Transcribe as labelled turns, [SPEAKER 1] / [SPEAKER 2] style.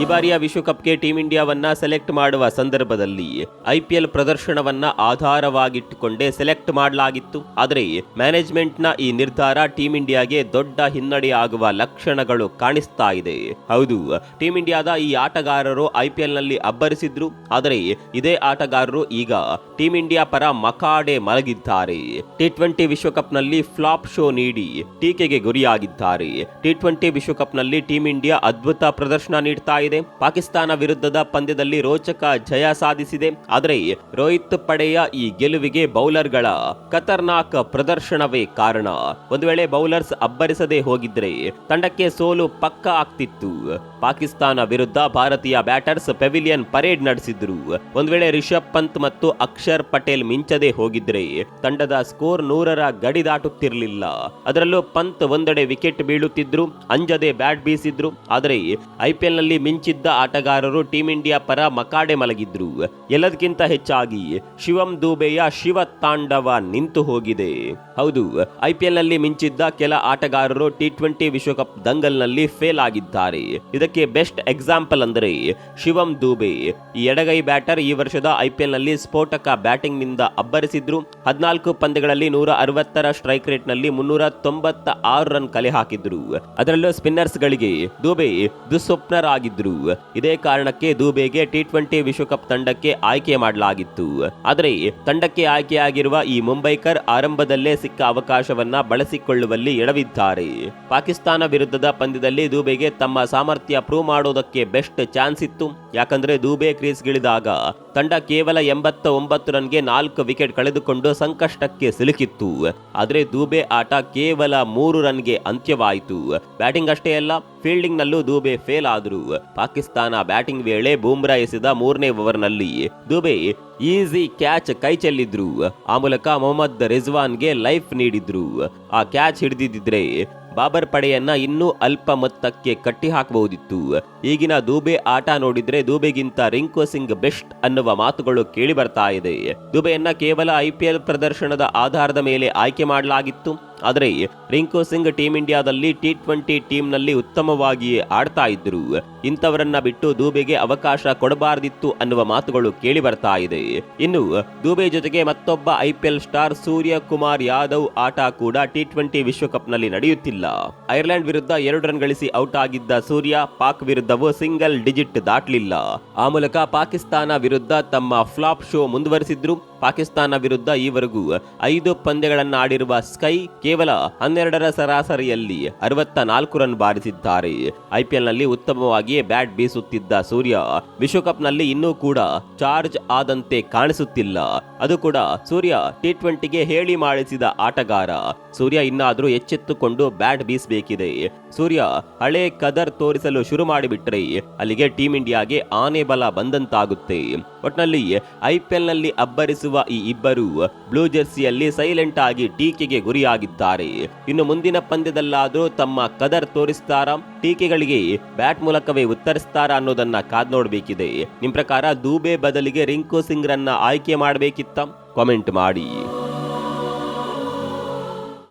[SPEAKER 1] ಈ ಬಾರಿಯ ವಿಶ್ವಕಪ್ಗೆ team ಇಂಡಿಯಾವನ್ನ select ಮಾಡುವ ಸಂದರ್ಭದಲ್ಲಿ ಐಪಿಎಲ್ ಪ್ರದರ್ಶನವನ್ನ ಆಧಾರವಾಗಿಟ್ಟುಕೊಂಡೇ ಸೆಲೆಕ್ಟ್ ಮಾಡಲಾಗಿತ್ತು. ಆದರೆ ಮ್ಯಾನೇಜ್ಮೆಂಟ್ನ ಈ ನಿರ್ಧಾರ ಟೀಂ ಇಂಡಿಯಾಗೆ ದೊಡ್ಡ ಹಿನ್ನಡೆಯಾಗುವ ಲಕ್ಷಣಗಳು ಕಾಣಿಸ್ತಾ ಇದೆ. ಹೌದು, ಟೀಂ ಇಂಡಿಯಾದ ಈ ಆಟಗಾರರು ಐಪಿಎಲ್ನಲ್ಲಿ ಅಬ್ಬರಿಸಿದ್ರು. ಆದರೆ ಇದೇ ಆಟಗಾರರು ಈಗ ಟೀಂ ಇಂಡಿಯಾ ಪರ ಮಕಾಡೆ ಮಲಗಿದ್ದಾರೆ. ಟಿ ಟ್ವೆಂಟಿ ವಿಶ್ವಕಪ್ನಲ್ಲಿ ಫ್ಲಾಪ್ ಶೋ ನೀಡಿ ಟೀಕೆಗೆ ಗುರಿಯಾಗಿದ್ದಾರೆ. ಟಿ ಟ್ವೆಂಟಿ ವಿಶ್ವಕಪ್ನಲ್ಲಿ ಟೀಂ ಇಂಡಿಯಾ ಅದ್ಭುತ ಪ್ರದರ್ಶನ ನೀಡ್ತಾ ಇದೆ. ಪಾಕಿಸ್ತಾನ ವಿರುದ್ಧದ ಪಂದ್ಯದಲ್ಲಿ ರೋಚಕ ಜಯ ಸಾಧಿಸಿದೆ. ಆದರೆ ರೋಹಿತ್ ಪಡೆಯ ಈ ಗೆಲುವಿಗೆ ಬೌಲರ್ಗಳ ಖತರ್ನಾಕ್ ಪ್ರದರ್ಶನವೇ ಕಾರಣ. ಒಂದು ವೇಳೆ ಬೌಲರ್ಸ್ ಅಬ್ಬರಿಸದೆ ಹೋಗಿದ್ರೆ ತಂಡಕ್ಕೆ ಸೋಲು ಪಕ್ಕ ಆಗ್ತಿತ್ತು. ಪಾಕಿಸ್ತಾನ ವಿರುದ್ಧ ಭಾರತೀಯ ಬ್ಯಾಟರ್ಸ್ ಪೆವಿಲಿಯನ್ ಪರೇಡ್ ನಡೆಸಿದ್ರು. ಒಂದು ವೇಳೆ ರಿಷಬ್ ಪಂತ್ ಮತ್ತು ಅಕ್ಷರ್ ಪಟೇಲ್ ಮಿಂಚದೆ ಹೋಗಿದ್ರೆ ತಂಡದ ಸ್ಕೋರ್ ನೂರರ ಗಡಿ ದಾಟುತ್ತಿರಲಿಲ್ಲ. ಅದರಲ್ಲೂ ಪಂತ್ ಒಂದೆಡೆ ವಿಕೆಟ್ ಬೀಳುತ್ತಿದ್ರು. ಅಂಜದೆ ಬ್ಯಾಟ್ ಬೀಸಿದ್ರು. ಆದರೆ ಐಪಿಎಲ್ನಲ್ಲಿ ಮಿಂಚಿದ್ದ ಆಟಗಾರರು ಟೀಂ ಇಂಡಿಯಾ ಪರ ಮಕಾಡೆ ಮಲಗಿದ್ರು. ಎಲ್ಲದಕ್ಕಿಂತ ಹೆಚ್ಚಾಗಿ ಶಿವಂ ದೂಬೆಯ ಶಿವ ತಾಂಡವ ನಿಂತು ಹೋಗಿದೆ. ಹೌದು ಐಪಿಎಲ್ನಲ್ಲಿ ಮಿಂಚಿದ್ದ ಕೆಲ ಆಟಗಾರರು ಟಿ ಟ್ವೆಂಟಿ ವಿಶ್ವಕಪ್ ದಂಗಲ್ನಲ್ಲಿ ಫೇಲ್ ಆಗಿದ್ದಾರೆ. ಇದಕ್ಕೆ ಬೆಸ್ಟ್ ಎಕ್ಸಾಂಪಲ್ ಅಂದರೆ ಶಿವಂ ದೂಬೆ. ಈ ಎಡಗೈ ಬ್ಯಾಟರ್ ಈ ವರ್ಷದ ಐಪಿಎಲ್ನಲ್ಲಿ ಸ್ಫೋಟಕ ಬ್ಯಾಟಿಂಗ್ನಿಂದ ಅಬ್ಬರಿಸಿದ್ರು. ಹದಿನಾಲ್ಕು ಪಂದ್ಯಗಳಲ್ಲಿ ನೂರ ಅರವತ್ತರ ಸ್ಟ್ರೈಕ್ ರೇಟ್ನಲ್ಲಿ ಮುನ್ನೂರ ತೊಂಬತ್ತ ಆರು ರನ್ ಕಲೆ ಹಾಕಿದ್ರು. ಅದರಲ್ಲೂ ಸ್ಪಿನ್ನರ್ಸ್ ಗಳಿಗೆ ದೂಬೆ ದುಸ್ವಪ್ನರಾಗಿದ್ರು. ಇದೇ ಕಾರಣಕ್ಕೆ ದೂಬೆಗೆ ಟಿ ಟ್ವೆಂಟಿ ವಿಶ್ವಕಪ್ ತಂಡಕ್ಕೆ ಆಯ್ಕೆ ಮಾಡಲಾಗಿತ್ತು. ಆದರೆ ತಂಡಕ್ಕೆ ಆಯ್ಕೆಯಾಗಿರುವ ಈ ಮುಂಬೈಕರ್ ಆರಂಭದಲ್ಲೇ ಸಿಕ್ಕ ಅವಕಾಶವನ್ನ ಬಳಸಿಕೊಳ್ಳುವಲ್ಲಿ ಎಡವಿದ್ದಾರೆ. ಪಾಕಿಸ್ತಾನ ವಿರುದ್ಧದ ಪಂದ್ಯದಲ್ಲಿ ದೂಬೆಗೆ ತಮ್ಮ ಸಾಮರ್ಥ್ಯ ಪ್ರೂವ್ ಮಾಡೋದಕ್ಕೆ ಬೆಸ್ಟ್ ಚಾನ್ಸ್ ಇತ್ತು. ಯಾಕಂದ್ರೆ ದೂಬೆ ಕ್ರೀಸ್ಗಿಳಿದಾಗ ತಂಡ ಕೇವಲ ಎಂಬತ್ತ ಒಂಬತ್ತು ರನ್ಗೆ ನಾಲ್ಕು ವಿಕೆಟ್ ಕಳೆದುಕೊಂಡು ಸಂಕಷ್ಟಕ್ಕೆ ಸಿಲುಕಿತ್ತು. ಆದರೆ ದೂಬೆ ಆಟ ಕೇವಲ ಮೂರು ರನ್ಗೆ ಅಂತ್ಯವಾಯಿತು. ಬ್ಯಾಟಿಂಗ್ ಅಷ್ಟೇ ಅಲ್ಲ ಫೀಲ್ಡಿಂಗ್ ನಲ್ಲೂ ದೂಬೆ ಫೇಲ್ ಆದರು. ಪಾಕಿಸ್ತಾನ ಬ್ಯಾಟಿಂಗ್ ವೇಳೆ ಎಸೆದ ಮೂರನೇ ಓವರ್ನಲ್ಲಿ ದೂಬೆ ಈಸಿ ಕ್ಯಾಚ್ ಕೈ ಚೆಲ್ಲಿದ್ರು. ಆ ಮೂಲಕ ಮೊಹಮ್ಮದ್ ರಿಜ್ವಾನ್ಗೆ ಲೈಫ್ ನೀಡಿದ್ರು. ಆ ಕ್ಯಾಚ್ ಹಿಡಿದಿದ್ರೆ ಬಾಬರ್ ಪಡೆಯನ್ನ ಇನ್ನೂ ಅಲ್ಪ ಮೊತ್ತಕ್ಕೆ ಕಟ್ಟಿ ಹಾಕಬಹುದಿತ್ತು ಈಗಿನ ದೂಬೆ ಆಟ ನೋಡಿದ್ರೆ ದೂಬೆಗಿಂತ ರಿಂಕು ಸಿಂಗ್ ಬೆಸ್ಟ್ ಅನ್ನುವ ಮಾತುಗಳು ಕೇಳಿ ಬರ್ತಾ ಇದೆ. ದೂಬೆಯನ್ನ ಕೇವಲ ಐಪಿಎಲ್ ಪ್ರದರ್ಶನದ ಆಧಾರದ ಮೇಲೆ ಆಯ್ಕೆ ಮಾಡಲಾಗಿತ್ತು. ಆದರೆ ರಿಂಕು ಸಿಂಗ್ ಟೀಮ್ ಇಂಡಿಯಾದಲ್ಲಿ ಟಿ ಟ್ವೆಂಟಿ ಟೀಮ್ನಲ್ಲಿ ಉತ್ತಮವಾಗಿ ಆಡ್ತಾ ಇದ್ರು ಇಂಥವರನ್ನ ಬಿಟ್ಟು ದೂಬೆಗೆ ಅವಕಾಶ ಕೊಡಬಾರದಿತ್ತು ಅನ್ನುವ ಮಾತುಗಳು ಕೇಳಿ ಬರ್ತಾ ಇದೆ. ಇನ್ನು ದೂಬೆ ಜೊತೆಗೆ ಮತ್ತೊಬ್ಬ IPL star Suryakumar Yadav ಆಟ ಕೂಡ ಟಿ ಟ್ವೆಂಟಿ ವಿಶ್ವಕಪ್ನಲ್ಲಿ ನಡೆಯುತ್ತಿಲ್ಲ. ಐರ್ಲೆಂಡ್ ವಿರುದ್ಧ ಎರಡು ರನ್ ಗಳಿಸಿ ಔಟ್ ಆಗಿದ್ದ ಸೂರ್ಯ, ಪಾಕ್ ವಿರುದ್ಧವೂ ಸಿಂಗಲ್ ಡಿಜಿಟ್ ದಾಟಲಿಲ್ಲ. ಆ ಮೂಲಕ ಪಾಕಿಸ್ತಾನ ವಿರುದ್ಧ ತಮ್ಮ ಫ್ಲಾಪ್ ಶೋ ಮುಂದುವರಿಸಿದ್ರು. ಪಾಕಿಸ್ತಾನ ವಿರುದ್ಧ ಈವರೆಗೂ ಐದು ಪಂದ್ಯಗಳನ್ನು ಆಡಿರುವ ಸ್ಕೈ ಕೇವಲ ಹನ್ನೆರಡರ ಸರಾಸರಿಯಲ್ಲಿ ಅರವತ್ತ ನಾಲ್ಕು ರನ್ ಬಾರಿಸಿದ್ದಾರೆ. ಐಪಿಎಲ್ನಲ್ಲಿ ಉತ್ತಮವಾಗಿಯೇ ಬ್ಯಾಟ್ ಬೀಸುತ್ತಿದ್ದ ಸೂರ್ಯ, ವಿಶ್ವಕಪ್ನಲ್ಲಿ ಇನ್ನೂ ಕೂಡ ಚಾರ್ಜ್ ಆದಂತೆ ಕಾಣಿಸುತ್ತಿಲ್ಲ. ಅದು ಕೂಡ ಸೂರ್ಯ ಟಿ ಟ್ವೆಂಟಿಗೆ ಹೇಳಿ ಮಾಡಿಸಿದ ಆಟಗಾರ. ಸೂರ್ಯ ಇನ್ನಾದರೂ ಎಚ್ಚೆತ್ತುಕೊಂಡು ಬ್ಯಾಟ್ ಬೀಸಬೇಕಿದೆ. ಸೂರ್ಯ ಹಳೆ ಕದರ್ ತೋರಿಸಲು ಶುರು ಮಾಡಿಬಿಟ್ರೆ ಅಲ್ಲಿಗೆ ಟೀಂ ಇಂಡಿಯಾಗೆ ಆನೆ ಬಲ ಬಂದಂತಾಗುತ್ತೆ. ಒಟ್ನಲ್ಲಿ ಐಪಿಎಲ್ನಲ್ಲಿ ಅಬ್ಬರಿಸುವ ಈ ಇಬ್ಬರು ಬ್ಲೂ ಜೆರ್ಸಿಯಲ್ಲಿ ಸೈಲೆಂಟ್ ಆಗಿ ಟೀಕೆಗೆ ಗುರಿಯಾಗಿದ್ದಾರೆ. ಇನ್ನು ಮುಂದಿನ ಪಂದ್ಯದಲ್ಲಾದರೂ ತಮ್ಮ ಕದರ್ ತೋರಿಸ್ತಾರಾ? ಟೀಕೆಗಳಿಗೆ ಬ್ಯಾಟ್ ಮೂಲಕವೇ ಉತ್ತರಿಸ್ತಾರಾ ಅನ್ನೋದನ್ನ ಕಾದ್ ನೋಡಬೇಕಿದೆ. ನಿಮ್ ಪ್ರಕಾರ ದೂಬೆ ಬದಲಿಗೆ ರಿಂಕು ಸಿಂಗ್ ರನ್ನ ಆಯ್ಕೆ ಮಾಡಬೇಕಿತ್ತ? ಕಾಮೆಂಟ್ ಮಾಡಿ.